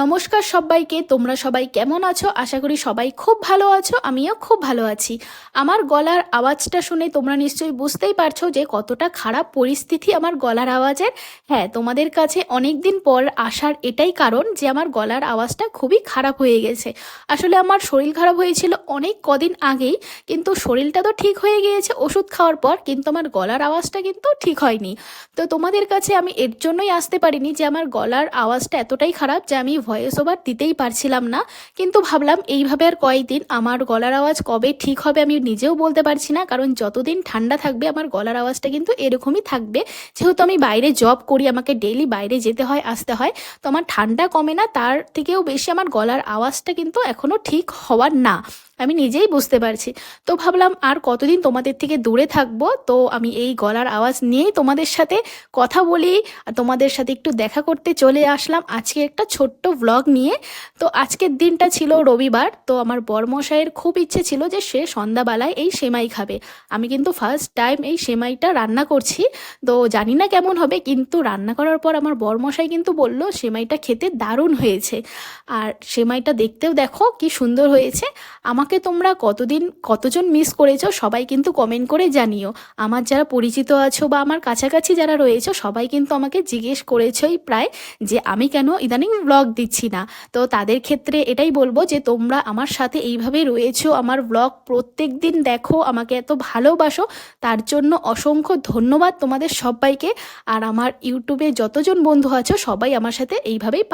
নমস্কার সবাইকে, তোমরা সবাই কেমন আছো? আশা করি সবাই খুব ভালো আছো, আমিও খুব ভালো আছি। আমার গলার আওয়াজটা শুনে তোমরা নিশ্চয়ই বুঝতেই পারছ যে কতটা খারাপ পরিস্থিতি আমার গলার আওয়াজের। হ্যাঁ তোমাদের কাছে অনেক দিন পর আসার এটাই কারণ যে আমার গলার আওয়াজটা খুবই খারাপ হয়ে গেছে। আসলে আমার শরীর খারাপ হয়েছিল অনেক কদিন আগেই, কিন্তু শরীরটা তো ঠিক হয়ে গিয়েছে ওষুধ খাওয়ার পর, কিন্তু আমার গলার আওয়াজটা কিন্তু ঠিক হয়নি। তো তোমাদের কাছে আমি এর জন্যই আসতে পারিনি যে আমার গলার আওয়াজটা এতটাই খারাপ যে আমি ভয়েস ওভার দিতেই পারছিলাম না। কিন্তু ভাবলাম এইভাবে আর কয়েকদিন আমার গলার আওয়াজ কবে ঠিক হবে আমি নিজেও বলতে পারছি না। কারণ যতদিন ঠান্ডা থাকবে আমার গলার আওয়াজটা কিন্তু এরকমই থাকবে। যেহেতু আমি বাইরে জব করি, আমাকে ডেইলি বাইরে যেতে হয়, আসতে হয়, তো আমার ঠান্ডা কমে না, তার থেকেও বেশি আমার গলার আওয়াজটা কিন্তু এখনও ঠিক হওয়ার না। আমি নিজেই বুঝতে পারছি। তো ভাবলাম আর কতদিন তোমাদের থেকে দূরে থাকব? তো আমি এই গলার আওয়াজ নিয়েই তোমাদের সাথে কথা বলি, তোমাদের সাথে একটু দেখা করতে চলে আসলাম। আজকে একটা ছোট্ট ভ্লগ নিয়ে। তো আজকের দিনটা ছিল রবিবার, তো আমার বরমশাইয়ের খুব ইচ্ছে ছিল যে সে সন্ধ্যাবেলায় এই সেমাই খাবে। আমি কিন্তু ফার্স্ট টাইম এই সেমাইটা রান্না করছি, তো জানি না কেমন হবে, কিন্তু রান্না করার পর আমার বরমশাই কিন্তু বলল, সেমাইটা খেতে দারুণ হয়েছে। আর সেমাইটা দেখতেও দেখো কি সুন্দর হয়েছে। আমাকে তোমরা কতদিন, কতজন মিস করেছ সবাই কিন্তু কমেন্ট করে জানিও। আমার যারা পরিচিত আছো বা আমার কাছাকাছি যারা রয়েছো, সবাই কিন্তু আমাকে জিজ্ঞেস করেছই প্রায় যে আমি কেন ইদানিং ব্লগ দিচ্ছি না। তো তাদের ক্ষেত্রে এটাই বলব যে, তোমরা আমার সাথে এইভাবে রয়েছো, আমার ব্লগ প্রত্যেক দিন দেখো, আমাকে এত ভালোবাসো, তার জন্য অসংখ্য ধন্যবাদ তোমাদের সবাইকে। আর আমার ইউটিউবে যতজন বন্ধু আছো, সবাই আমার সাথে এইভাবেই